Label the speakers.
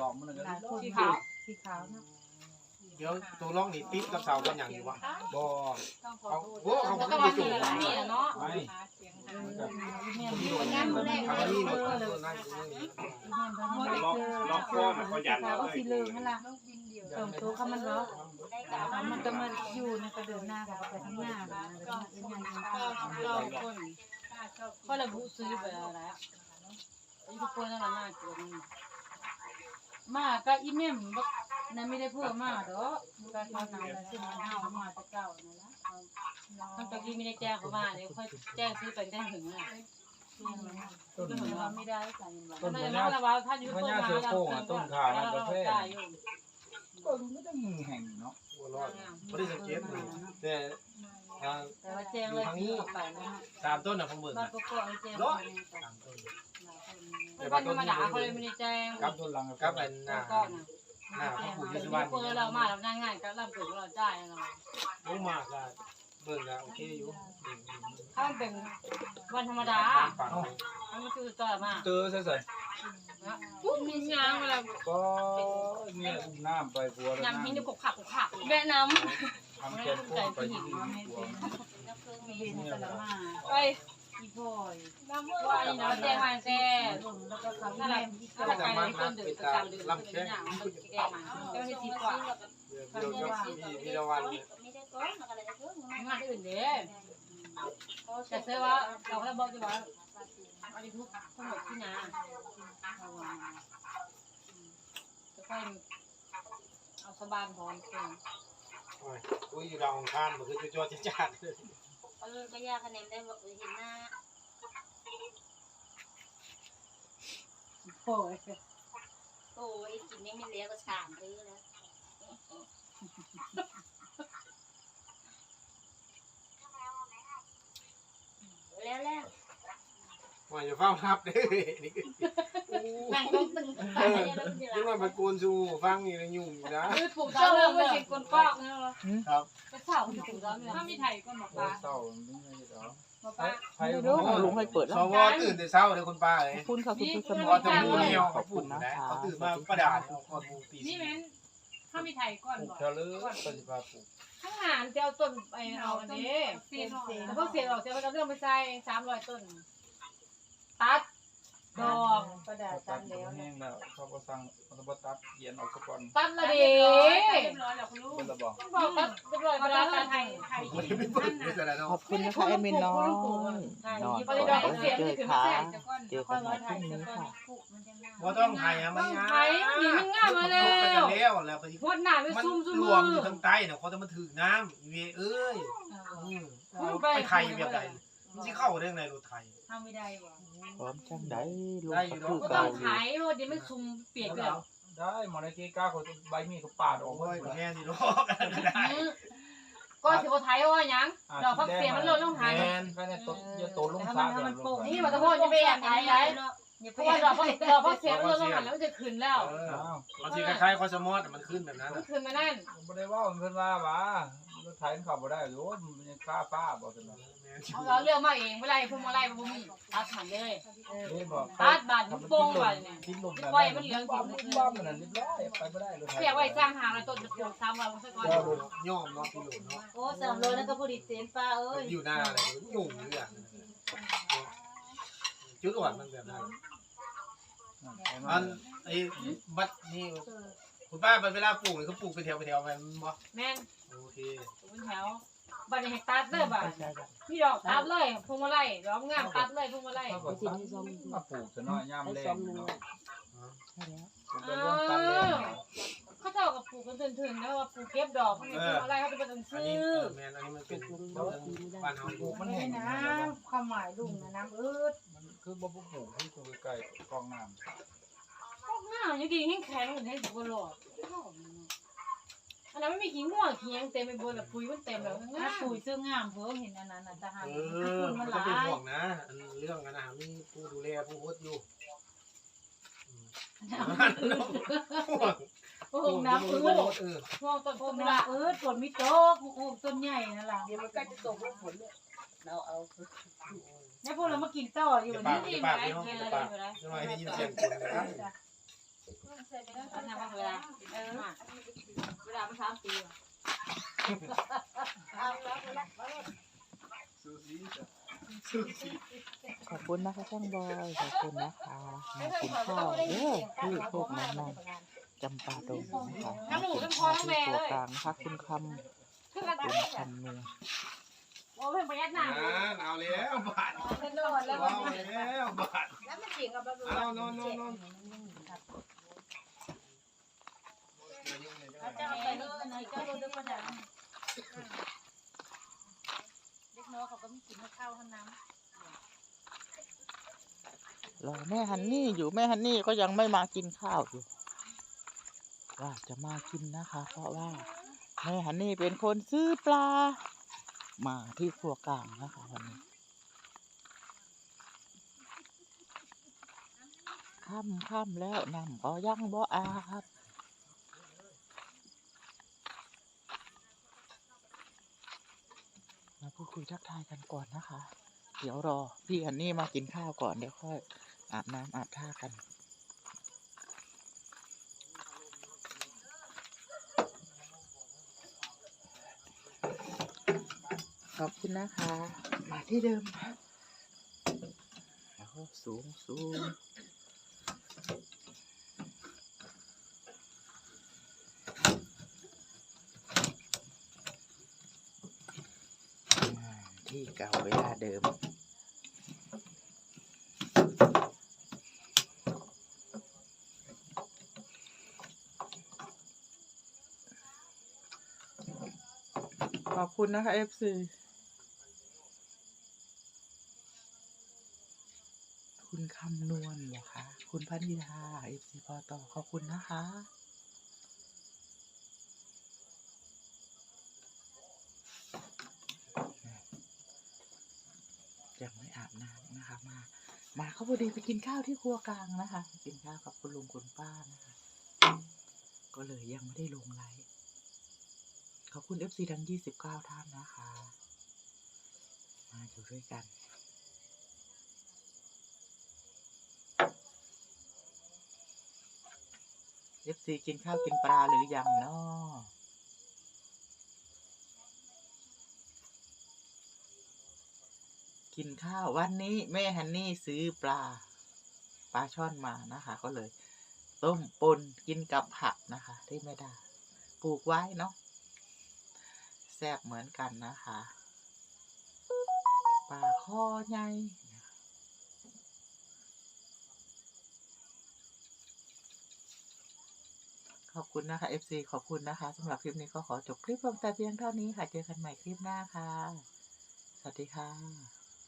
Speaker 1: ดอกมันก็
Speaker 2: หลายคน
Speaker 3: สีขาว
Speaker 2: สีขาวเนาะ
Speaker 4: เดี๋ยวตัวร่องนี่ติดกับเสากันอย่างอยู่วะ
Speaker 1: บ่
Speaker 4: เอาโอ้เขา
Speaker 3: แล้ว
Speaker 4: ขึ้
Speaker 3: ก็
Speaker 4: นไป
Speaker 3: มา
Speaker 4: สู
Speaker 3: สี
Speaker 4: ง
Speaker 3: ละนี่เนาะ
Speaker 1: ไม่
Speaker 4: ที่โดนงานมือแรกเขานี่หมดตัวนั่นตัวนี้
Speaker 5: ล็อกล็อกคอมันเขายัน
Speaker 2: ขาว
Speaker 5: เล
Speaker 2: ก็
Speaker 5: ย
Speaker 2: สีเหลืองนั่นแหละส่งตัวเขามันเนาะมันก็มาอยู่ในกระเดินหน้ากับไปข้างหน้านะแล้วก็งานทำ
Speaker 3: ก็
Speaker 2: ข้าว
Speaker 3: ก็คนก็ระบุซื้อไปแล้วอีกคนนั่นน่าเกิน
Speaker 2: มาก็อีเมมบักนั่นไม่ได้เพิ่มมาดอกก็เขานำแล้วซึ่งมันเฮามาแต่เก่านั่นแหละ
Speaker 3: ตั้งแต่ที่ไม่ได้แจ้งเขามาเดี๋ยวค่อยแจ้งซื้อไปแจ้งถึงอะ
Speaker 1: ต้น
Speaker 2: ก็
Speaker 1: พ
Speaker 2: เหมือน
Speaker 1: ญา
Speaker 2: ว่าไม่ได้ใส่เงิน
Speaker 1: ต้น
Speaker 3: ไม่
Speaker 1: พ
Speaker 3: ได้
Speaker 1: ญา
Speaker 3: แล้วว่าท่านอยู่ต้นมา
Speaker 1: ต้นขาอยู่ต้นไม่ต้องแห่งเนาะ
Speaker 4: หัวรอดไม่ได้สังเกตเลยแต่ทาง
Speaker 2: แต่ว่าแจ้งเลยซื้อกลับไปนะฮะ
Speaker 4: สามต้นนะผมเบิ่ง
Speaker 2: บ้าน
Speaker 4: นะ
Speaker 2: ก็ก็เอาแจ้ง
Speaker 4: ร้อย
Speaker 2: ไป
Speaker 4: สามต้น
Speaker 3: เป็นธรรมดาเขาเลยไม่ได้แจ้ง
Speaker 1: กับต้นหลัง
Speaker 4: กับอันหน้า
Speaker 3: ก็นะ
Speaker 4: หน้าเขาปลูกอ
Speaker 3: เปิ
Speaker 4: ยู่
Speaker 3: ด
Speaker 4: ที่บ้าน
Speaker 3: เรามาเราง่ายๆก็รับเปิดเราได้เรา
Speaker 4: ลงมากอะเบิ่งอะโอเคอยู่
Speaker 3: ถ้ามันเป็นวันธรรมดา
Speaker 4: ปัง
Speaker 3: มันก็คือต่อมา
Speaker 1: เตอใส่ใส่
Speaker 3: ปุ๊บมีงานเวลา
Speaker 1: ก็เนี่ยอุ้มน้ำไปหัวแล้ว
Speaker 3: ยำหิน
Speaker 1: น้ำ
Speaker 3: จะกบขักกบขักแม่น้
Speaker 1: ทำแกนโค้งไปที่หัว
Speaker 2: มีในตะละมาำ
Speaker 3: ไป
Speaker 2: อีพ่อย
Speaker 3: ว่าอีน้องแจ้งมาแจ้ง
Speaker 2: แล้วก็เขา
Speaker 3: นั่นแห
Speaker 2: แม่
Speaker 3: ละ
Speaker 2: ที่
Speaker 3: ถ้าหลักการในต้นเดือนกลางเดือนมันจะหนังมันจะแก้มาจะไม่ติดกว่า
Speaker 4: เดี๋ยวเดี๋ยวมีมีรางวัลเนี่ย
Speaker 3: งานอื่นเด้แต่เสื้อว่าเราก็บอกอยู่ว่าอันนี้ทุกทั้งหมดที่นาจะค่อยเอาสบานพร้อมกัน
Speaker 4: โอ้ยอุ้ยอยู่ดาวองคารมันคือจะจอดจะจัด
Speaker 6: เออก็ยากคะแนนได้บอกเห็นหน้า
Speaker 2: พ่อย
Speaker 6: โอ้ยกินไม่มีเลี้ยก็สามมื้อแล้วแล้วแล้ว
Speaker 4: ว่าจะเฝ้ารับเด้อนี่คือ
Speaker 6: นั่งก็ตึงไปแล้วมันจะ
Speaker 4: ยังมาตะโกนสู่ฟังนี่นะยุ่งอยู่นะ
Speaker 3: คือปลูกดาเรื่องไม่ใช่คนกอกนะ
Speaker 4: ครับ
Speaker 3: ก็เสาที่ปลูกดาวเรืองถ้ามีไทยก็หมอกปลา
Speaker 1: เศร้าไม่ใช่หรอ
Speaker 3: หมอกปลา
Speaker 1: ใคร
Speaker 7: เด้ลุงให้เปิดแล้ว
Speaker 4: วตื่นแต่เช้าเลยคุณป้าเลย
Speaker 7: ขอบคุณค่ะคุณผู้ชม
Speaker 4: พอจะมู
Speaker 7: ข
Speaker 4: เดียว
Speaker 7: อ
Speaker 4: เขา
Speaker 7: บคุณนะ
Speaker 4: เขาตื่นมาประดาษเอาก่อนมูตี
Speaker 3: นี่แม่นถ้ามีไทยก่อน
Speaker 1: ปลูก
Speaker 3: บอก
Speaker 1: เทเลอร์ปฏิภาปลูก
Speaker 3: ข้างหานจะเอาต้นไปเอาอันนี้เสียแล้วกเสียออกเสียก็เรื่องไปใส่สามร้อยต้น ตัด ดอก
Speaker 2: ประดา
Speaker 1: เขา
Speaker 2: ตั
Speaker 1: ตั
Speaker 2: น
Speaker 1: ด
Speaker 2: แล้ว
Speaker 1: แห้
Speaker 2: นะ
Speaker 1: งแล้วเขาก็สั่งเขาก็ตัดเย็นออกซะก่อน
Speaker 3: ตัดละดิ
Speaker 8: เรียบร้อยแล้วคุณลูก
Speaker 1: เป็นระบอก
Speaker 3: บอกตัดเรียบร้อยเวลาตัดไทย
Speaker 8: ไทย
Speaker 4: ไม่ได้ไม่เปิดไม่ใช่แล้ว
Speaker 7: ขอบคุณนะคะแอดมินน้อยนอนก่อนเจอค่ะเจอกันใหม่พรุ่งนี้ค่ะ
Speaker 4: ว่าต้องไทยอะมัน
Speaker 3: ไทยมีมันง่ายมาแล้ว
Speaker 4: แล้วแล้วไป
Speaker 3: พวดหนาไป
Speaker 4: มัน
Speaker 3: ซุ่มซุ่ม
Speaker 4: ร
Speaker 3: มื
Speaker 4: ว
Speaker 3: อ
Speaker 4: มอยู่ทางใต้เนี่ยเขาจะมาถือน้ำเวเอ้ยไปไทยแบบไหนที่เข้าได้ไงรถไทย
Speaker 2: ทำไม่ได้บ่
Speaker 7: พร้อมจังได้ลุง
Speaker 4: ได้อยู่
Speaker 7: ก็คือ
Speaker 3: ก็ต้
Speaker 7: เก่า
Speaker 3: อง
Speaker 7: อยู่
Speaker 3: ขายเพราะเดี๋ยวมันซุ่มเปียกเลย
Speaker 1: ได้หมอในเกก้าเขาใบมีดเขาปาดออกหม
Speaker 4: โอ้
Speaker 1: ด
Speaker 4: ย
Speaker 1: เลย
Speaker 4: แม่นี่รอกได้
Speaker 3: ก็สิเขาไทยว่ายังดอกพักเสียมันลดลงไทย
Speaker 4: แมน
Speaker 1: ก็เนี่ยต้นจะโตลงซาเดี๋ยวลง
Speaker 3: นี่มันจะพูดจะไปแอบไทยไหนเพราะว่าดอกพักดอกพักเสียมันลดลงหันแล้วมันจะขึ้นแล้ว
Speaker 4: เออ
Speaker 1: อ้าว
Speaker 4: บางทีคล้ายๆคอสมอสมันขึ้นแบบนั้น
Speaker 3: มันขึ้นมานั่น
Speaker 1: บ่ได้ว่าเพิ่นว่าว่า รถไถมันเข้าบ่ได้โอ้ยมันยังค่าป้าบ่ซั่นน่ะ
Speaker 3: เอาเราเลือกมาเองเมื่อไรพวงมาลัยพวงมีตัดหันเลย
Speaker 1: เด้บอก
Speaker 3: ตัดบาดโป่งบาดเนี่ย
Speaker 1: ทิ้งลม
Speaker 3: ปล่อยมันเหลือง
Speaker 1: บ้ามันบ้ามันนั่นเรียบร้อยไปบ่ได้รถไถ
Speaker 3: เรียกไว้จ้างหาเราต้นจะปลูกซ้ำเราสักก่อน
Speaker 4: ย่อมเนาะพี่หลุมเนาะ
Speaker 2: โอ้สามโลนั่นก็พอดีเต็มป้าเอ้ย
Speaker 4: อยู่หน้าอะไรยุ่งเรื่องจุดอ่อนมันแบบนั้นอันไอ้บัดนี่ คุณป้าเวลาปลูกเขาปลูกเป็นแถวเป็นแถวไปมันบ่
Speaker 3: แม่น
Speaker 4: โอเค
Speaker 3: เป็นแถวบัดนี้ให้ตัดเลยบ่าพี่ดอกตัดเลยพวงมาลัยดอกงามตัดเลยพวงมาลัย
Speaker 1: เขาก็ตัดมาปลูกซะหน่อยยามแรงเนาะ
Speaker 3: เออเขาเจ้ากับปลูกกันถึงๆนะว่าปลูกเก็บดอกเขาเนี่ยพวงมาลัยเขาจะเป็น
Speaker 4: อัน
Speaker 3: ซื้
Speaker 4: นี้
Speaker 3: อ
Speaker 4: แมนอันนี้มันเป็นบ้านเฮาปลูก
Speaker 1: มัน
Speaker 2: ไม่
Speaker 1: แห้ง
Speaker 2: นะความหมายลุงนะน้ำอืด
Speaker 1: มันคือบ่ปลูกที่ปลูกใกล้ๆกองน้ำ
Speaker 3: หน้ายังดีแห้งแข็งเหมือนให้สุกหลอดอันนั้นไม่มีขี้ม่วงขี้ยังเต็มไปหมดแล้วปุ๋ยมันเต็มแล้ว
Speaker 2: ถ้า
Speaker 3: ง่าย
Speaker 2: ปุ๋ยเสื้องามเพิ่มเห็นอันนั้นน่ะทหา
Speaker 4: เอ
Speaker 2: คุณ
Speaker 4: มั
Speaker 2: มันนห
Speaker 4: ก็
Speaker 2: ลา
Speaker 4: เป็น
Speaker 2: ย
Speaker 4: ห่วงนะอันเรื่องกันนะมีผู้ดูแลผู้โฮสอยู่
Speaker 2: โอ้โหน้ำอืด
Speaker 4: เออ
Speaker 3: ม่วงต้น
Speaker 2: โอ้
Speaker 3: ต้น
Speaker 2: โห
Speaker 3: ละ
Speaker 2: น้ำอืดฝนไม่ตกโอ้โหต้นใหญ่นั่นแหละ
Speaker 8: เดี๋ยวมันใกล้จะตกล้วฝนเนี่ยเราเอา
Speaker 2: เนี่ยพวกเรามากินต่ออยู่นี่
Speaker 4: กจะปากพี่น้องจะปากจะหน่อยได้ยินเสียงคนนะครับ
Speaker 3: นเวลาเออเวลามันสามปีอะ
Speaker 1: ซูซี่จ้ะ
Speaker 7: ขอบคุณนะคะช่างบอยขอบคุณนะคะมากินข้าวเด้อที่โคกน้ำมันจำปาดงนะคะมากินข้าวที่ตัวกลางนะคะคุณคำ
Speaker 3: คุ
Speaker 7: ณคำเมือง
Speaker 3: โอ้เพิ่นประหยัดหน้ำ
Speaker 4: อ่าเอาแล้วบาท
Speaker 6: เป็นโดดแล้ว
Speaker 4: เอาแล้วบาท
Speaker 6: แล้วมันเจริงกับเรา
Speaker 4: เอาน่นน่นน่น
Speaker 6: เขาจะเอาไปนี่มันก็รู้ด้วยว่าดังเล็กน้อยเขาก็ม่กินข้าวทั้งน้ำ
Speaker 7: รอแม่ฮันนี่อยู่แม่ฮันนี่ก็ยังไม่มากินข้าวอยู่ว่าจะมากินนะคะ เพราะว่าแม่ฮันนี่เป็นคนซื้อปลา มาที่ครัวกลางนะคะวันนี้ค่ำค่ำแล้วน้ำก็ยังบ่อาบมาพูด คุยทักทายกันก่อนนะคะ เดี๋ยวรอ พี่ฮันนี่มากินข้าวก่อนเดี๋ยวค่อยอาบน้ำอาบท่ากัน ขอบคุณนะคะ มาที่เดิมแล้วก็สูงสูง ที่เก่าเวลาเดิม ขอบคุณนะคะ FC คุณคำนวณเหรอคะ คุณพันธิดา FC พอต่อขอบคุณนะคะ ยังไม่อาบน้ำนะคะ มา มาเขาพอดีไปกินข้าวที่ครัวกลางนะคะ กินข้าวกับคุณลุงคุณป้านะคะ ก็เลยยังไม่ได้ลงไลฟ์ขอบคุณ FC ทั้ง29ท่านนะคะ มาอยู่ด้วยกัน FC กินข้าวกินปลาหรือยังเนาะ กินข้าววันนี้แม่ฮันนี่ซื้อปลาปลาช่อนมานะคะ ก็เลย ต้มปนกินกับผักนะคะ ที่แม่ดาปลูกไว้เนาะแซ่บเหมือนกันนะคะปลาข้อใหญ่ขอบคุณนะคะ FC ขอบคุณนะคะสำหรับคลิปนี้ก็ขอจบคลิปลงแต่เพียงเท่านี้ค่ะ เจอกันใหม่คลิปหน้าค่ะ สวัสดีค่ะ